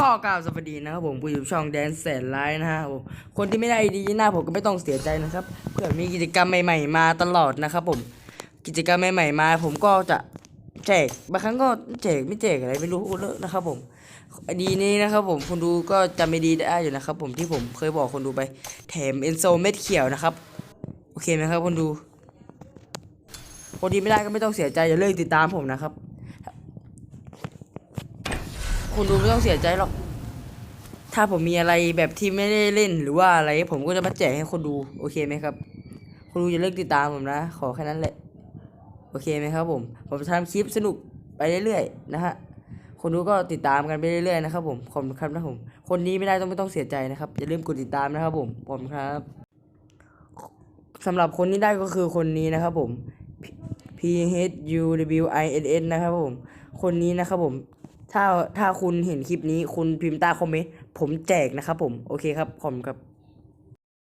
ก็กล่าวสวัสดีนะครับผมผู้อยู่ช่องแดนแสนไลน์นะฮะผมคนที่ไม่ได้ดีหน้าผมก็ไม่ต้องเสียใจนะครับเผื่อมีกิจกรรมใหม่ ๆ มาตลอดนะครับผมกิจกรรมใหม่ ๆ มา ผมก็จะแจกบางครั้งก็แจกไม่แจกอะไรไม่รู้เลอะนะครับผมดีนี้นะครับผมคนดูก็จำไม่ดีได้อยู่นะครับ ผมที่ผมเคยบอกคนดูไป แถมเอนโซเม็ดเขียวนะครับ โอเคไหมครับคนดู คนที่ไม่ได้ก็ไม่ต้องเสียใจอย่าเลิกติดตามผมนะครับ คุณดูไม่ต้องเสียใจหรอก ถ้าผมมีอะไรแบบที่ไม่ได้เล่นหรือว่าอะไร ผมก็จะมาแจกให้คนดู โอเคไหมครับคนดูอย่าเลิกติดตามผมนะ ขอแค่นั้นแหละ โอเคไหมครับผม ผมจะทำคลิปสนุกไปเรื่อยๆนะฮะ คนดูก็ติดตามกันไปเรื่อยๆนะครับผมขอบคุณครับนะผม คนนี้ไม่ได้ต้องไม่ต้องเสียใจนะครับ อย่าลืมกดติดตามนะครับผมผมครับสำหรับคนที่ได้ก็คือคนนี้นะครับผม P H U W I N N นะครับผม คนนี้นะครับผม ถ้าถ้าคุณเห็นคลิปนี้คุณพิมพ์ใต้คอมเมนต์ผมแจกนะครับผม โอเคครับขอบคุณครับ